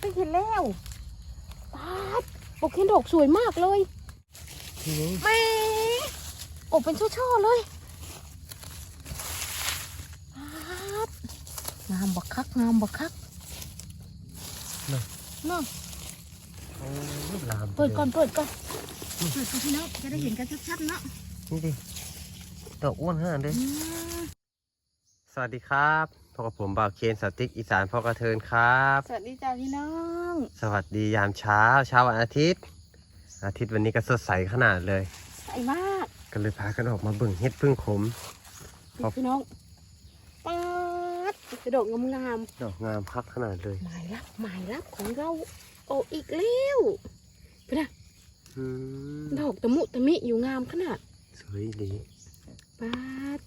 ไปเห็นแล้วปาดโอเคดอกสวยมากเลยนี่ไงแม่โอบเป็นช่อๆเลยปาดงามบักคักงามบักคักเนาะโอ้ยลามเปิดก่อนเปิดก่อนเปิดก่อนพี่น้องจะได้เห็นกันชัดๆเนาะนี่ดิดอกอ้วนขนาดเลยอืมสวัสดีครับ พบกับผมบ่าวเคนสติ๊กอีสานพ่อกระเทินครับ สวัสดีจ้าพี่น้อง สวัสดียามเช้าเช้าวันอาทิตย์ อาทิตย์วันนี้ก็สดใสขนาดเลย ใสมาก ก็เลยพากันออกมาเบิ่งเฮ็ดพึ่งขมครับพี่น้องปาดกระดอกงามดอกงามคักขนาดเลยๆหมายรับหมายรับของเราโออีกแล้วพี่นะอืมดอกตะมุตะมิอยู่งามขนาดสวยดีปาด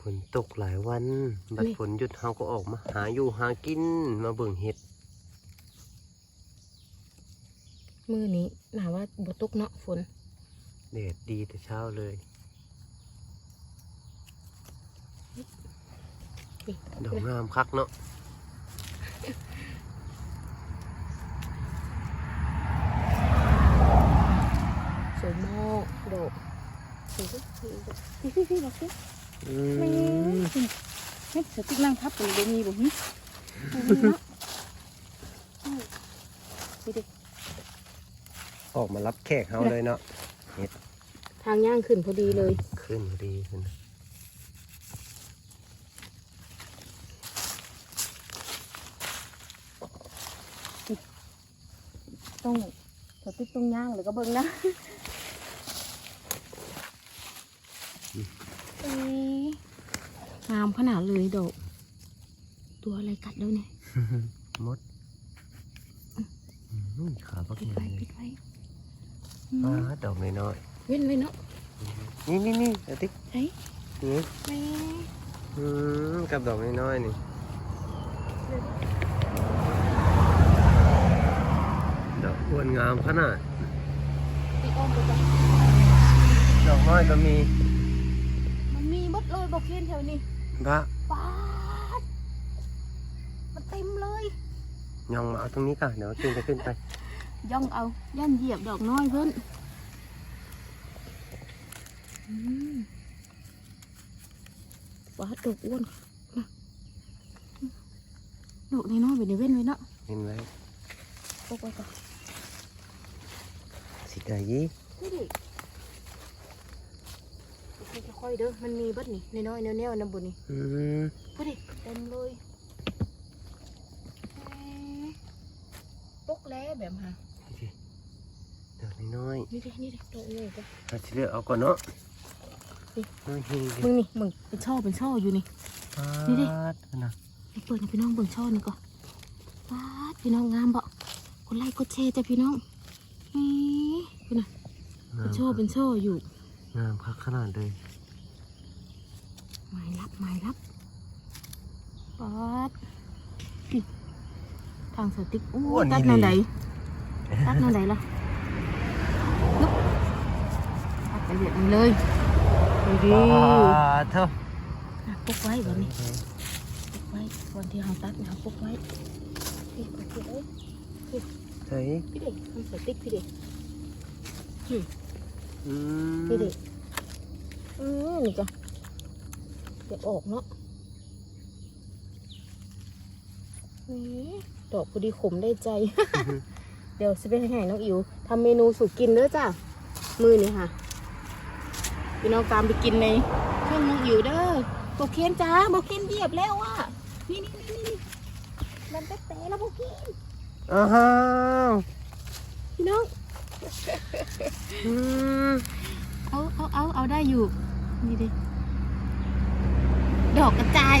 ฝนตกหลายวัน บัดนี่ฝนหยุดเฮาก็ออกมา หาอยู่หากินมาเบิ่งเฮ็ด มือนี้หนาว่าบตกเนาะฝนแดดดีแต่เช้าเลยนี่ดอกงามคักเนาะสวยมากดอกสวยพี่พี่พี่บอกสิ อืไม่มเฮ้ยสติ๊กนั่งทับกันเดี๋ยวมีบ่หึนี่ดิออกมารับแขกเฮาเลยเนาะทางย่างขึ้นพอดีเลย ขึ้นพอดีขึ้นต้องสติ๊กต้องย่างหรือก็เบิ้งนะเอ๊ะ งามขนาดเลยดอก ตัวอะไรกัดแล้วเนี่ย มดอืมขาปักปิดใหไว้ญ่ปิดไว้อือ่ามดอกน้อยเว้นไว้เนาะๆนี่นี่นี่เอาติ๊กเฮ้ยนี่แม่อืมกับดอกน้อยๆนี่ ดอกอ้วนงามขนาดตีอ้อมไปก่อนดอกน้อยก็มี บอกเคนแถวนี้บะปาดมันเต็มเลยยองมาเอาตรงนี้ก่อนเดี๋ยวจึงจะขึ้นไปย่องเอาย่านเหยียบดอกน้อยเพิ่นอืมว้าดอกอ้วนนะดอกน้อยๆไปในเว้นไว้เนาะเห็นไหมตกไว้ก่อนสิได้ยี่ นี่ดิค่อยๆเด้อ มันมีเบัดนี่น้อยๆแนวๆนะบุนี่อืมพูดดิเต็มเลยเอ๊ะปกแล้วแบบฮะดอกน้อยนี่ดินี่ดิดอกนี่ก็ๆเราจะเลือกเอาก่อนเนาะนี่น้อยเฮงดิมึงนี่มึงเป็นช่อเป็นช่ออยู่นี่นี่ดิปาดนะไอ้เปิดให้พี่น้องเบิ่งช่อนี่ก่อนว้าดพี่น้องงามบ่กดไลค์กดแชร์จ้ะพี่น้องนี่พี่น่ะงาเป็นมช่อเป็นช่ออยู่ งามคักขนาดเลยหมายรับหมายรับป๊าดนี่ทางสติ๊กอู้ตัดแนวไหนตัดแนวไหนล่ะนึกตัดไปเรียบนี้เลยดูดิปาดเท่าอะปุกไว้แบบนี้ปุกไว้ก่อนที่เราตัดเนี่ยเราปุกไว้พี่กดพี่เอ้ยใส่พี่เด็กทำสติ๊กพี่เด็ก อืมพี่เด็กอืมนี่จ้ะเดี๋ยวออกเนาะนี่ดอกพอดีขมได้ใจ เดี๋ยวสิไปให้น้องอิ๋วทำเมนูสู่กินเด้อจ้ะ มือนี่ค่ะ พี่น้องตามไปกินในช่องน้องอิ๋วเด้อโบเคนจ้าโบเคนเหยียบแล้วอะ นี่นี่นี่นี่มันแต๊ะๆแล้วโบเคนอ้าวพี่น้อง อืมเอาเอาเอาเอาได้อยู่ นี่ดิ ดอกกระจาย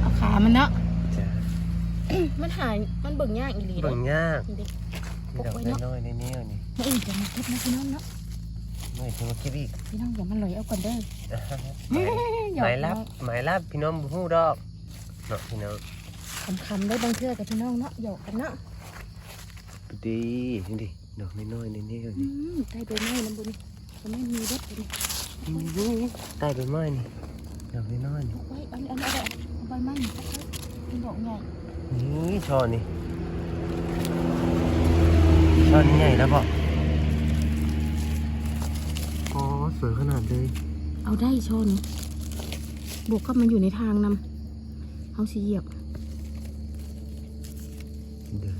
เอาขามันเนาะ จ้ะมันหายมันเบิ่งยากอีหลีเลเบิ่ยงยากนี่ดิ มีดอกน้อยๆนี่ๆนี่ไม่อื่นจะมาเก็บนะพี่น้องเนาะ ไม่ถึงมาคิดอีกพี่น้องอย่ามันลอยเอาก่อนเด้อหมายหยหอกมายรับหมายรับพี่น้องบุหูดอกเนาะพี่น้องคำๆได้บางเทื่อกับพี่น้องเนาะหยอกกันเนาะดีนี่ดิ ดอกน้อยๆนี่ๆอืนี่มได้ใบไม้น้ำบุญจะไม่มีรถเลยนี่นี่ใต้ใบไม้นี่ดอกน้อยๆนี่เอาไว้อันอันอันเอาใบไม้นี่เอาไว้เป็นดอกใหญ่อนี่ช่อนี่ช่อนี้ใหญ่แล้วบอกอ๋อสวยขนาดเลยเอาได้โชว์นี้บวกกับมันอยู่ในทางนำเอาสิเหยียบเดี๋ยว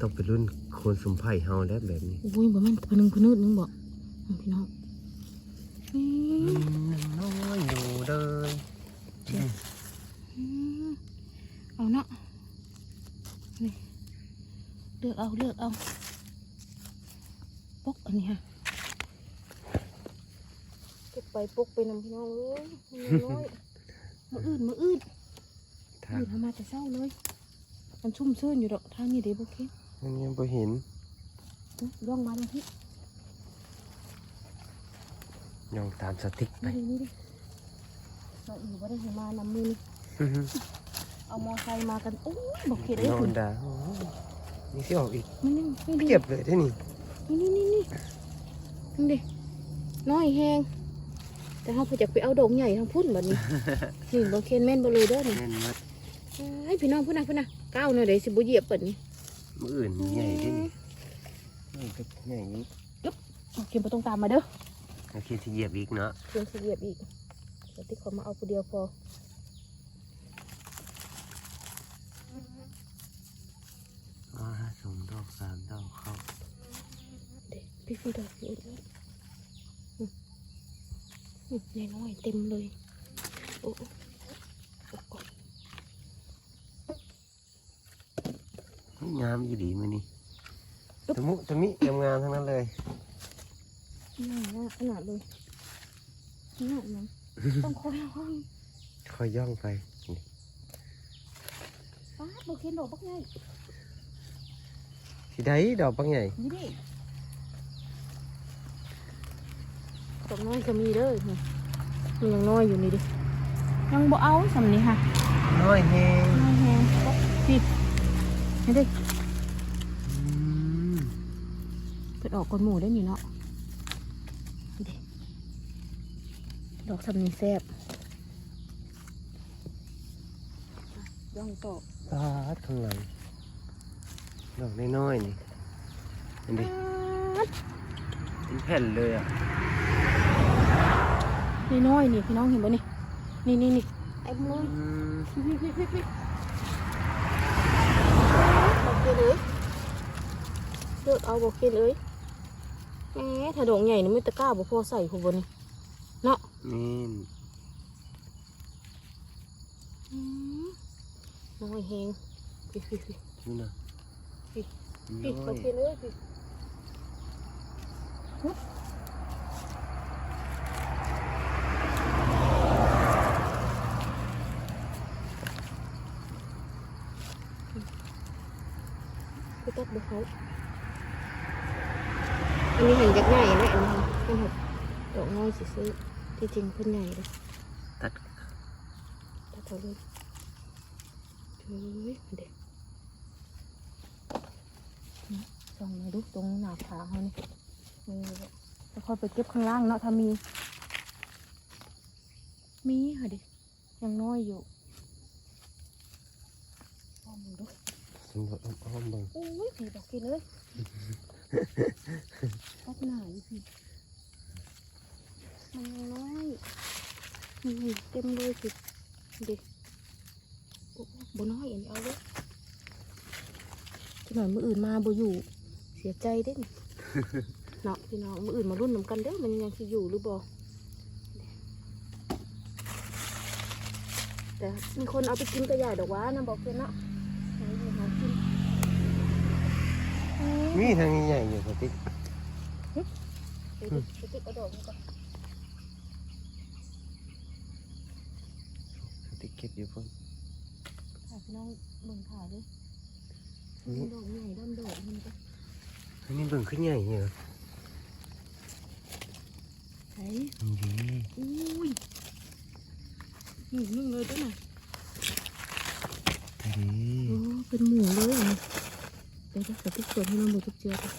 ต้องเป็นรุ่นโคนสมไผ่เฮาแล้วแบบนี้อุ้ยบ่แม่นพนึงพนืดนึงบอกเอาพี่น้องนี่อืมน้อยอยู่เลยอืมเอาเนาะนี่เลือกเอาเลือกเอาปกอันนี้ค่ะเก็บไปปกไปนำพี่น้องเอ้ยมันน้อยมืออื่นมืออื่นทางอื่นทำมาแต่เศร้าเลยมันชุ่มชื่นอยู่ดอกทางนี้เด้บุกเคน อันนี้ยังบ่เห็นย่องมาตรงที่ย่องตามสติ๊กไปนี่ดินี่ดิเราอยู่ว่าได้เห็นมานำมือนี่เอามอไซค์มากันโอ้ยบอกเขตได้น้องถึอังนดาโอ้ยนี่ที่ออกอีกนี่นี่นี่ดิเก็บเลยได้นี่นี่นี่นี่นี่นี่ดิน้อยแห้งแต่เขาพอจะไปเอาดอกใหญ่ทางพุ่นแบบนี้นี่บอกเคนแม่นบเลยเด้อนี่แน่นมัดไอ้ยพี่น้องพุ่นนะพุ่นนะก้าวหน่อยเดี๋ยวสิบุเหยียบเปิดนี่ มืออื่นใหญ่ด้นี่นี่ก็ใหญ่นี้เอาเข็มไปตรงตามมาเด้อโอเคที่เหยียบอีกเนาะเข็มสิเหยียบอีกเดี๋ยวที่เขามาเอาคนเดียวพออ่าสองดอกสามดอกเข้าเด็กพี่พี่ดอกนี่ด้วยอืมอืมน้อยเต็มเลยโอ้โอ้ เฮ้ย งามอยู่ดีมือนี่ตะมุตะมิงามๆทั้งนั้นเลยง่ายมากขนาดเลยง่ายนะต้องคอยห้องคอยย่องไปนี่ป้าดโบเคนดอกบักใหญ่ที่ใดดอกบางใหญ่นี่ดิดอกน้อยก็มีเด้อนี่มันยังน้อยอยู่นี่ดิยังบ่เอาสำนี้ค่ะน้อยแฮงน้อยแฮงพี่ นี่ดิอืมเปิดออกก้นหมูได้นี่เนาะนี่ดิดอกสำนี้แซ่บย่องต่อปาดข้างหลังดอกน้อยๆนี่เห็นดิเป็นแผ่นเลยอะนี่น้อยนี่พี่น้องเห็นปะนี่นี่นี่นี่ไอ้มือ อืม พี่พี่พี่พี่พี่บอกเกเลยเลือกเอาบอกเกเลยแหมถ้าดอกใหญ่นี่ไม่ตะกร้าบ่พอใส่หัวบนนี่เนาะนี่อืมน้อยแหงพี่พี่พี่ดูนะพี่น้พี่อเขายเกเลยพี่ฮึบไปตัดเบอเขา อันนี้เห็นจากใหญ่นะอันนี้เป็นหกดอกน้อยสิซื้อที่จริงเพิ่นใหญ่เลยตัดตัดเอาเลยเฮ้ยเด็กส่องมาดูตรงหน้าผาเขานี่มีเลยแล้วค่อยไปเก็บข้างล่างเนาะถ้ามี มีค่ะดิยังน้อยอยู่ลองดูสำรวจอ้อมๆเบิ่งโอ้ยผีบอกกินเลย ตัดหน้าอยู่พี่มันยังน้อยนี่เต็มเลยสิเด็กโอ้บน้อยเอ็นเอาเลยจะหน่อยมืออื่นมาบ่อยู่ เสียใจเด้นเนาะพี่น้องมืออื่นมารุ่นนำกันเด้อมันยังสิอยู่หรือบ่แต่มีคนเอาไปกินกระใหญ่ดอกหว่านะบอกเพื่อนเนาะหาอยู่หากินเอ้ย มีทางใหญ่ๆอยู่สติ๊กเดี๋ยวดิไปติ๊กเอาดอกมันก่อนสติ๊กเก็บอยู่พุ่นถ่ายพี่น้องเบิ่งถ่ายดินี่ดอกใหญ่ด้านดอกมันก็อันนี้เบิ่งขึ้นใหญ่เหรอใช่นี่ดิอุ้ยหมูนึ่งเลยด้วยนะนี่ดิโอ้เป็นหมูเลยอันนี้ เดี๋ยวจะใส่ติ๊กเปิดให้น้องดูทุกเจือก่อน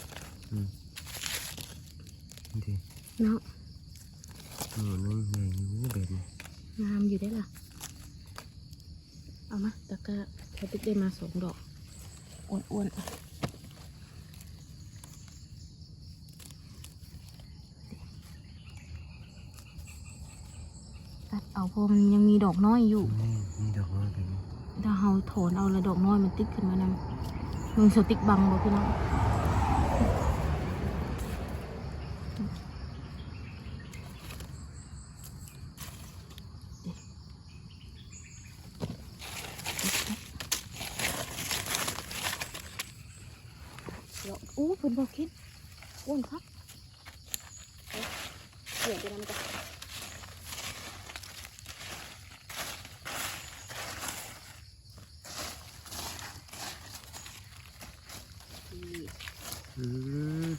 นี่ดิเนาะโอ้นั่นใหญ่อยู่แบบนี้งามอยู่ได้อล่ะ เอามาตะกร้าเขาติ๊กได้มาสองดอกอ้วนๆอะตัดเอาเพราะมันยังมีดอกน้อยอยู่นี่มีดอกไม้แบบนี้ถ้าเราถอนเอาและดอกน้อยมันติ๊กขึ้นมานำ มึงสติ๊กบังบ่พี่น้องเดี๋ยวอู้เพิ่นบอกคิดอ้วนครับเดี๋ยวจะนำกัน อืม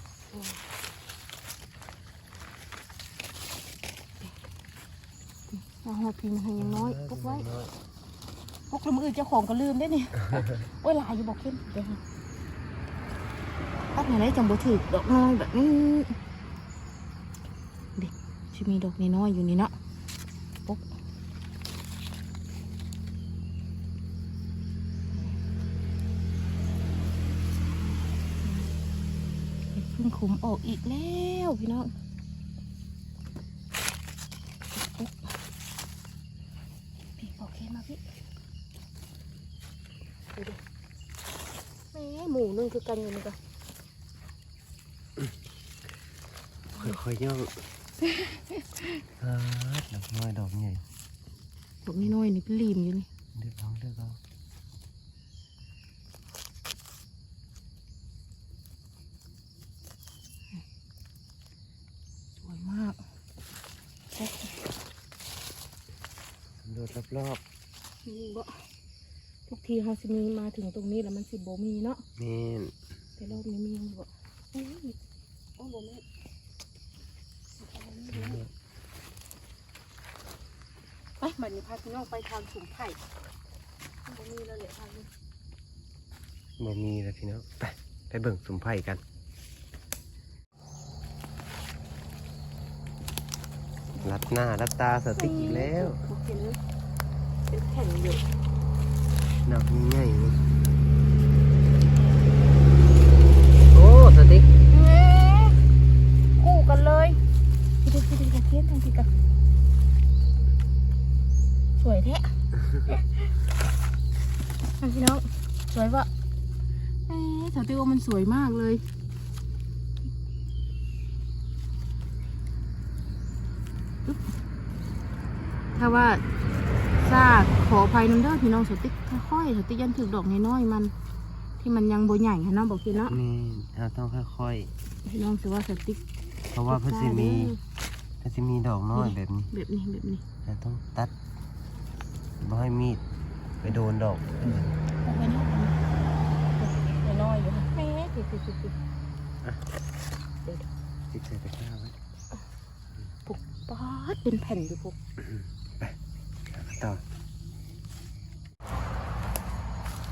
เอาหอบ พิมพ์ให้ยังน้อยพกไว้พกแล้วมืออื่นเจ้าของก็ลืมได้เนี่ยโอ้ยหลายอยู่บอกเข้มเดี๋ยวค่ะตัดไหนได้จังบ่ถือดอกน้อยแบบนี้เด็กจะมีดอกน้อยๆอยู่นี่เนาะปุ๊บเพิ่งขุมออกอีกแล้วพี่น้อง พี่บอกเคมาพี่ดูดิแม่หมูนึ่งคือ กันอยู่นี่ก็ค่อยๆย่องอ่าดอกน้อยดอกใหญ่ดอกน้อยๆนี่พี่ลีมอยู่นี่เลือกเอาเลือกเอาสวยมากแซ่บสำรวจรอบนี่บ่ ทุกทีเขาสิมีมาถึงตรงนี้แล้วมันสิบ่มีเนาะๆแม่นแต่รอบนี้มีอยู่บ่เอ้ยโอ้บ่แม่นไปบัดนี้พาพี่น้องไปทางสุ่มไผ่บ่มีแล้วแหละทางนี้บ่มีแล้วพี่น้องไปไปเบิ่งสุ่มไผ่กันรับหน้ารับตาสติ๊กอีกแล้วเห็นเป็นแผ่นอยู่ ดอกนี้ใหญ่นี่โอ้สติ๊กคู่กันเลยพี่ดูพี่ดูกระเทียมทางที่กันสวยแท้อะพี่น้องสวยปะเอ๊ะแถวที่ว่ามันสวยมากเลยถ้าว่า ซากขออภัยน้ำเด้อพี่น้องสติ๊กค่อยๆสติ๊กยันถึงดอกน้อยๆมัน ที่มันยังโบใหญ่ค่ะเนาะบอกพี่เนาะนี่เราต้องค่อยพี่น้องถือว่าสติ๊กๆ เพราะว่าเพื่อสิมีเพื่อสิมีดอกน้อยแบบนี้แบบนี้แบบนี้เราต้องตัดบ่ให้มีดไปโดนดอกเอาไปนี่น้อยๆอยู่ค่ะแม่ติดติดติดติดติดใส่ตะกร้าไว้ปุกป๊าดเป็นแผ่นอยู่ปุก ต่อ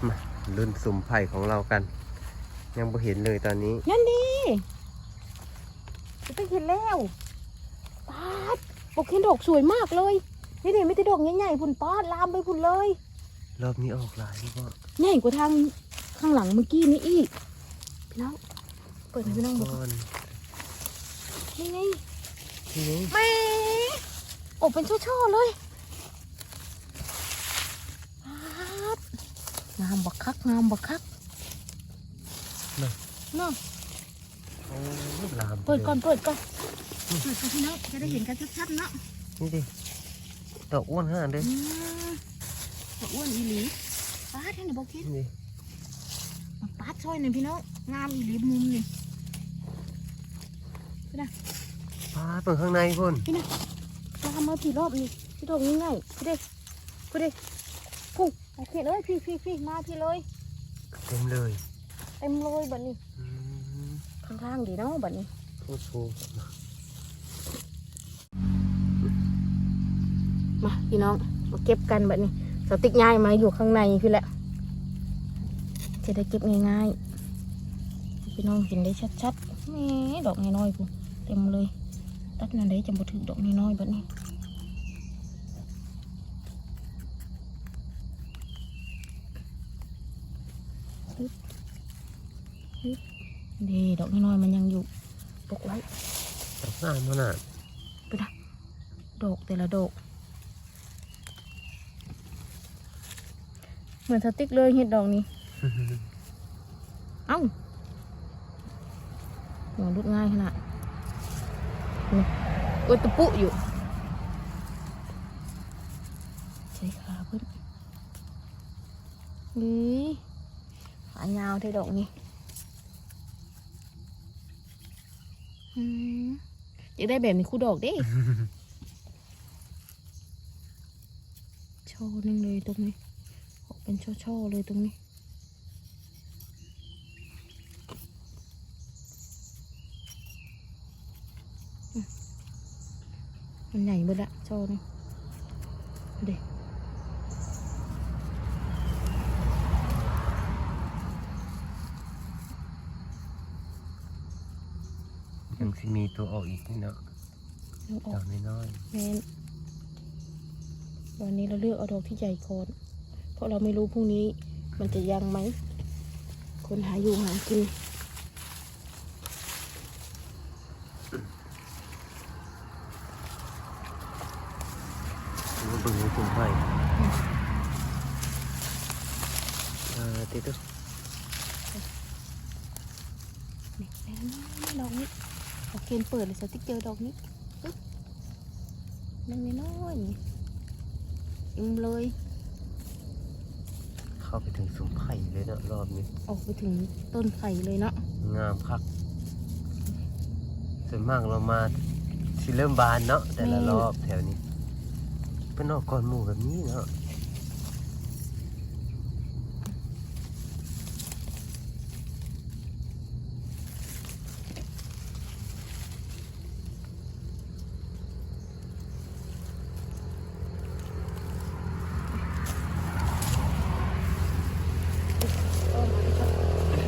มารุ่นสุ่มไผ่ของเรากัน ยังบ่เห็นเลยตอนนี้ นั่นดิจะไปเห็นแล้วป๊าดปกเห็นดอกสวยมากเลย นี่ดิไม่ได้ดอกใหญ่ๆพุ่นป๊าดลามไปพุ่นเลย รอบนี้ออกหลายพี่พ่อใหญ่กว่าทางข้างหลังเมื่อกี้นี่อีกพี่น้องเปิดให้พี่น้องดูก่อนนี่ไงทีนี้แม่ออกเป็นช่อๆเลยป๊าด งามบักคักงามบักคักเนาะโอ้ยลามไเปิดก่อนลยเปิดก่อนเปิดก่อนพี่น้องจะได้เห็นกันชัดๆเนาะนี่ดิดอกอ้วนขนาดเด้อืมตัวอ้วนอีหลีปาดให้หน่อยบอกคิดนี่ดิปาดช่อยหน่อยพี่น้องงามอีหลีมุมนี่ปาดเปิดข้างในพุ่นลามมาพี่รอบนี่พี่รอบนี้ง่ายพี่เด้พี่เด้พุ่ง โอเคเลยพี่พี่พี่มาพี่เลย เต็มเลยเต็มเลยบัดนี้อืมข้างๆดีเนาะบัดนี้โอ้โหมาพี่น้องมาเก็บกันบัดนี้สติ๊กง่ายมาอยู่ข้างในพี่แหละจะได้เก็บง่ายๆพี่น้องเห็นได้ชัดๆแหม่ดอกน้อยๆพุ่นเต็มเลยตัดนั่นได้จะบ่ถึงดอกน้อยๆบัดนี้ ฮึบฮึบ ดีดอกน้อยมันยังอยู่ปกไว้ดอกงามขนาดไปนะดอกแต่ละดอกเหมือนสติ๊กเลยเห็ดดอกนี้ เอ้าหัวรุดง่ายขนาดนี่โอ้ยตะปุอยู่ใช้ขาเพิ่นนี่ ยาวเท่ดอกนี้อืมอยากได้แบบนี้คู่ดอกเด้ช่อหนึงเลยตรงนี้ออกเป็นช่อๆเลยตรงนี้มันใหญ่หมดละช่อหนึงเด็ก ยังสิมีตัวออกอีกนี่เนาะออดออกกน้อยแมนวันนี้เราเลือกเอาดอกที่ใหญ่ก่อนเพราะเราไม่รู้พรุ่งนี้มันจะยังไหม คนหาอยู่หากิน ๆนี่เบิ่งให้จุ่มไฟอ่าติดตัว นี่แล้วดอกนี้ดอ กเกนเปิดเลยสติ๊กเจอร์ดอกนี้ปึ๊บนั่นไม่น้อยนี่อิ่มเลย เข้าไปถึงสุ่มไผ่เลยเนาะรอบนี้ ออกไปถึงต้นไผ่เลยเนาะ งามคัก ส่วนมากเรามาสิเริ่มบานเนาะแต่ละรอบแถวนี้ เป็นออกก่อนหมู่แบบนี้เนาะ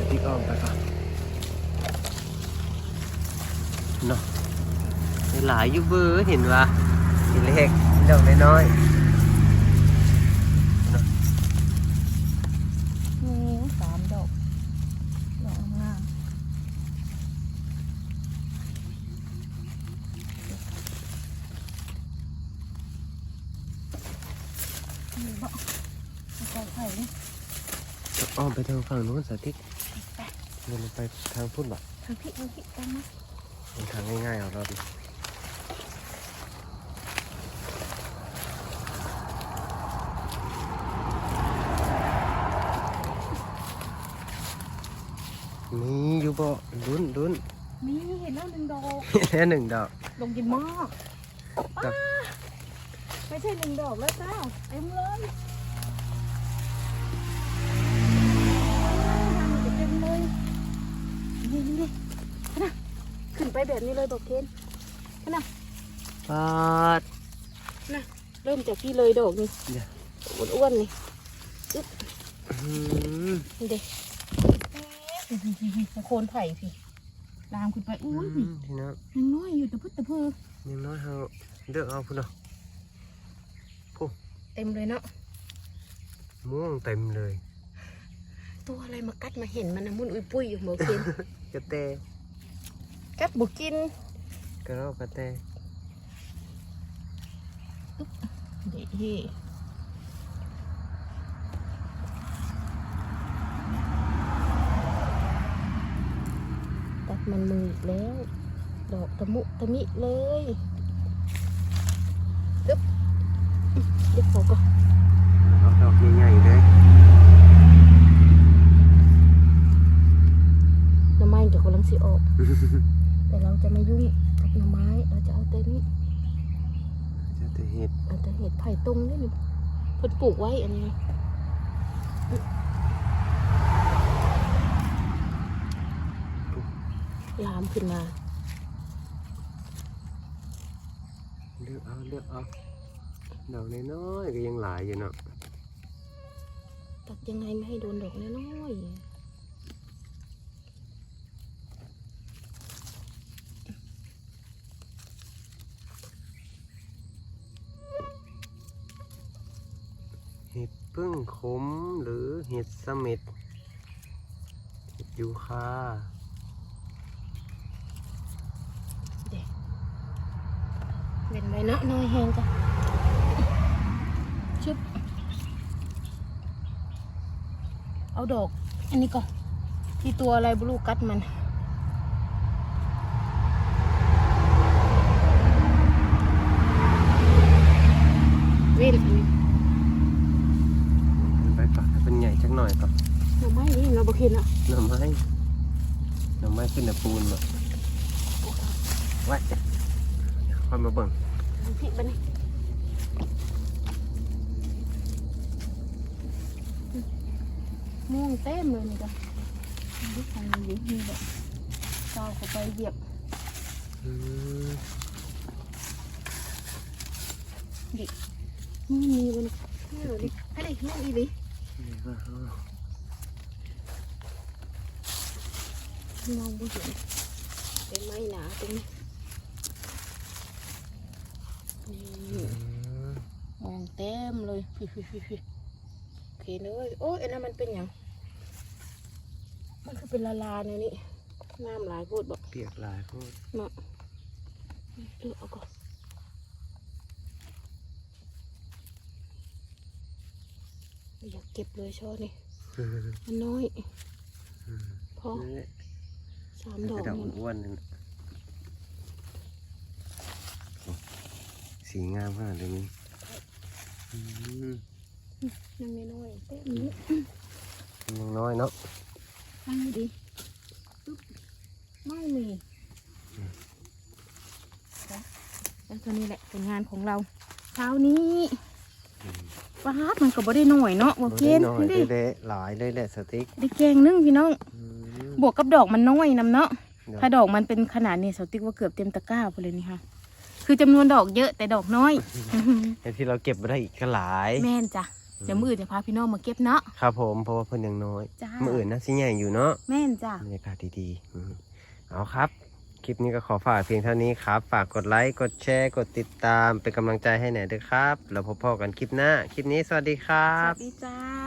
ติ๊กอ้อมไปก่อนเนาะหลายอยูเบอร์เห็นว่าสีเล็กดอกน้อยๆเนาะนี่สามดอกดอกงามนี่บอกใส่ไข่นี่อ้อมไปทางฝั่งนู้นสาธิตเดินลงไปทางพุ่นบ่ทางพี่ทางพี่ตามมาเป็นทางง่ายๆเอารอบนี้มีอยู่ บ่ลุ้นลุ้นนี่เห็นแล้วหนึ่งดอกแค่หนึ่งดอก ลงกินมากดอกไม่ใช่หนึ่งดอกแล้วจ้าเต็มเลยทำจะเต็มเลยนี่นี่นี่นะขึ้นไปแบบนี้เลยดอกเคนนะปาดเริ่มจากที่เลยดอกนี่เดี๋ยวอ้วนๆนี่อืมนี่เด็ก โคนไผ่พี่ลามขึ้นไปอุ้ยอืมทีนั้นยังน้อยอยู่แต่พึ่ตะเพือยังน้อยเราเลือกเอาพุ่นเนาะเต็มเลยเนาะม่วงเต็มเลย ตัวอะไรมากัดมาเห็นมันนะมุนอุ้ยปุ้ยอยู่หมอเคนกระแตกัดบุกินกระรอกกระแตเด็กที่ มันมืออีกแล้ว ดอกตะมุตะมิเลยตึ๊บเดี๋ยวขอก่อนเอาดอกใหญ่ๆเลยหน่อไม้เดี๋ยวกำลังสิออก แต่เราจะไม่ยุ่งกับหน่อไม้ เราจะเอาแต่นี้จะแต่เห็ดเอาแต่เห็ดไผ่ตรงนี่นี่เพิ่นปลูกไว้อันนี้ ลามขึ้นมา เลือกเอาเลือกเอาดอกน้อยๆก็ยังหลายอยู่เนาะตัดยังไงไม่ให้โดนดอกน้อยเห็ดพึ่งขมหรือเห็ดเสม็ดยูคา เด็ก เป็นไว้เนาะน้อยแหงจ้ะชึบเอาดอก อันนี้ก่อนที่ตัวอะไรบลูกัดมันเว้นอันนี้ไปก่อนให้เป็นใหญ่จักหน่อยก่อนหน่อไม้นี่เราบ่เห็นอะหน่อไม้หน่อไม้ขึ้นเนปูนมาไว้ ค่อยมาเบิ่งพี่บันนี่ม่วงเต็มเลยนี่จ้ะดูทางนี้มีแบบเจ้าเข้าไปเหยียบอืมดินี่มีบนข้าวดิอะไรแม่อีดินี่ก็เอามองบ่เห็นเป็นไม้หนาตรงนี้นี่ อืม มอง เต็มเลยฟิฟิฟิฟิโอเคเลยโอ้ยอันนั้นมันเป็นหยังมันคือเป็นละลาเนี่ยนี่น้ำหลายโพูดบอกเปียกหลายโพดเนาะเลือกเอาก่อนอยากเก็บเลยช่อนี่อืมมันน้อยอืมพอนี่แหละสามดกอกระดาษนี่นะอ้วนๆนั่นน่ะโอ้สีงามขนาดนี้อืม ยังไม่น้อยเต็มนี้ยังน้อยเนาะทางนี้ดิปึ๊บไม่มีแล้วตัวนี้แหละเป็นงานของเราเช้านี้ป้าดมันก็บ่ได้น้อยเนาะบ่เกณฑ์น้อยดิเละๆหลายเลยแหละสติ๊กได้แกงนึงพี่น้องอืมบวกกับดอกมันน้อยนำเนาะเดี๋ยวถ้าดอกมันเป็นขนาดนี้สติ๊กว่าเกือบเต็มตะกร้าไปเลยนี่ค่ะ คือจำนวนดอกเยอะแต่ดอกน้อยไอ้ที่เราเก็บมาได้อีกก็หลาย แม่นจ้ะเดี๋ยวมืออื่นจะพาพี่น้องมาเก็บเนาะ ครับผมเพราะว่าเพิ่นยังน้อยจ้า มื่ออื่นน่าสิใหญ่อยู่เนาะแม่นจ้ะ บรรยากาศดีๆอืมเอาครับ คลิปนี้ก็ขอฝากเพียงเท่านี้ครับ ฝากกดไลค์ กดแชร์ กดติดตามเป็นกำลังใจให้หน่อยด้วยครับ แล้วพบกันคลิปหน้า คลิปนี้สวัสดีครัสบ วัสดีจ้า